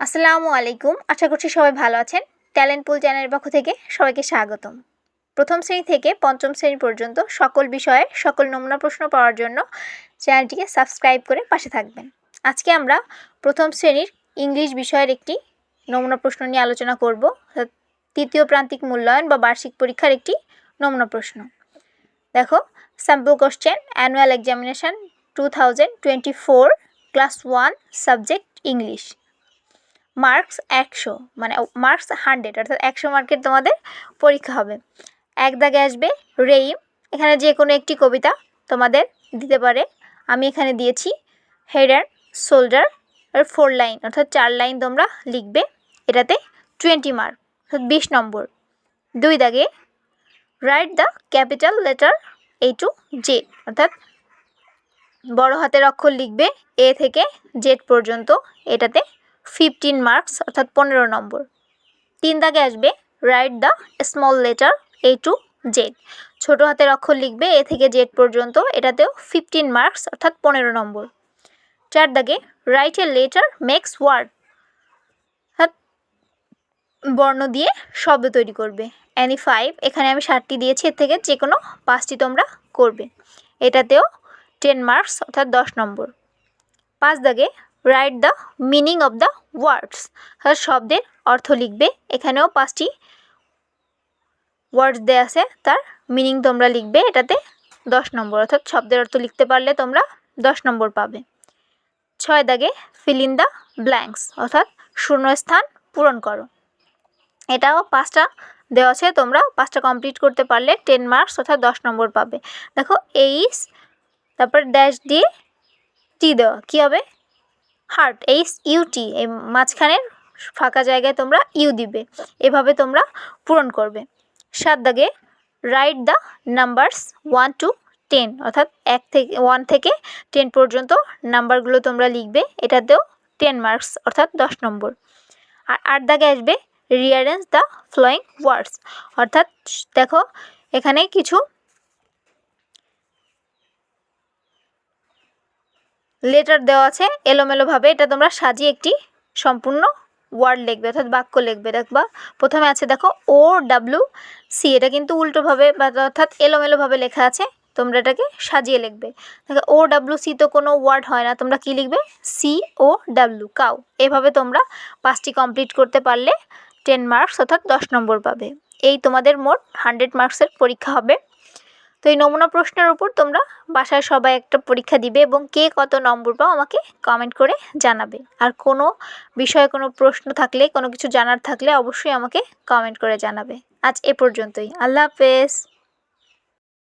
আসসালামু আলাইকুম। আশা করছি সবাই ভালো আছেন। ট্যালেন্ট পুল চ্যানেলের পক্ষ থেকে সবাইকে স্বাগতম। প্রথম শ্রেণি থেকে পঞ্চম শ্রেণি পর্যন্ত সকল বিষয়ে সকল নমুনা প্রশ্ন পাওয়ার জন্য চ্যানেলটিকে সাবস্ক্রাইব করে পাশে থাকবেন। আজকে আমরা প্রথম শ্রেণির ইংলিশ বিষয়ের একটি নমুনা প্রশ্ন নিয়ে আলোচনা করব। তৃতীয় প্রান্তিক মূল্যায়ন বা বার্ষিক পরীক্ষার একটি নমুনা প্রশ্ন। দেখো sample question annual examination two thousand twenty four class one subject English marks একশো মানে মার্কস হান্ড্রেড অর্থাৎ একশো মার্কের তোমাদের পরীক্ষা হবে। এক দাগে আসবে রেইম, এখানে যে কোনো একটি কবিতা তোমাদের দিতে পারে। আমি এখানে দিয়েছি হেড অ্যান্ড শোল্ডার আর ফোর লাইন অর্থাৎ চার লাইন তোমরা লিখবে, এটাতে টোয়েন্টি মার্ক অর্থাৎ বিশ নম্বর। দুই দাগে write the capital letter A to Z অর্থাৎ বড় হাতের অক্ষর লিখবে এ থেকে জেড পর্যন্ত, এটাতে ফিফটিন মার্কস, অর্থাৎ পনেরো নম্বর। তিন দাগে আসবে write the small letter A to Z ছোটো হাতের অক্ষর লিখবে এ থেকে জেড পর্যন্ত, এটাতেও ফিফটিন মার্কস অর্থাৎ পনেরো নম্বর। চার দাগে write a letter makes word বর্ণ দিয়ে শব্দ তৈরি করবে। অ্যানি ফাইভ এখানে আমি ষাটটি দিয়েছি, এর থেকে যে কোনো পাঁচটি তোমরা করবে। এটাতেও টেন মার্কস অর্থাৎ দশ নম্বর। পাঁচ দাগে write the meaning of the words অর্থাৎ শব্দের অর্থ লিখবে। এখানেও পাঁচটি ওয়ার্ডস দেওয়া আছে। তার মিনিং তোমরা লিখবে। এটাতে দশ নম্বর। অর্থাৎ শব্দের অর্থ লিখতে পারলে তোমরা দশ নম্বর পাবে। ছয় দাগে ফিল ইন দ্য ব্ল্যাঙ্কস অর্থাৎ শূন্যস্থান পূরণ করো। এটাও পাঁচটা দেওয়া আছে। তোমরা পাঁচটা কমপ্লিট করতে পারলে টেন মার্কস অর্থাৎ দশ নম্বর পাবে। দেখো এইস তারপর ড্যাশ দিয়ে টি দেওয়া। কী হবে? হার্ট এইচ ইউটি এই মাঝখানের ফাঁকা জায়গায় তোমরা ইউ দিবে। এভাবে তোমরা পূরণ করবে। সাত দাগে write the numbers one to ten অর্থাৎ এক থেকে ওয়ান থেকে টেন পর্যন্ত নাম্বারগুলো তোমরা লিখবে। এটাতেও টেন মার্কস অর্থাৎ দশ নম্বর। আর আট দাগে আসবে রিয়ারেন্স দ্য ফ্লোয়িং ওয়ার্ডস অর্থাৎ দেখো, এখানে কিছু লেটার দেওয়া আছে, এলোমেলোভাবে এটা তোমরা সাজিয়ে একটি সম্পূর্ণ ওয়ার্ড লিখবে, অর্থাৎ বাক্য লিখবে। দেখবা, প্রথমে আছে দেখো ও ডাব্লিউ সি এটা কিন্তু উল্টোভাবে বা অর্থাৎ এলোমেলোভাবে লেখা আছে, তোমরা এটাকে সাজিয়ে লিখবে। দেখো ও ডাব্লিউ সি তো কোনো ওয়ার্ড হয় না, তোমরা কি লিখবে? সি ও ডাব্লিউ কাউ এভাবে তোমরা পাঁচটি কমপ্লিট করতে পারলে টেন মার্কস অর্থাৎ দশ নম্বর পাবে। এই তোমাদের মোট হান্ড্রেড মার্কসের পরীক্ষা হবে। তো এই নমুনা প্রশ্নের উপর তোমরা বাসায় সবাই একটা পরীক্ষা দিবে এবং কে কত নম্বর পাও আমাকে কমেন্ট করে জানাবে। আর কোনো বিষয়ে কোনো প্রশ্ন থাকলে, কোনো কিছু জানার থাকলে অবশ্যই আমাকে কমেন্ট করে জানাবে। আজ এ পর্যন্তই। আল্লাহ হাফেজ।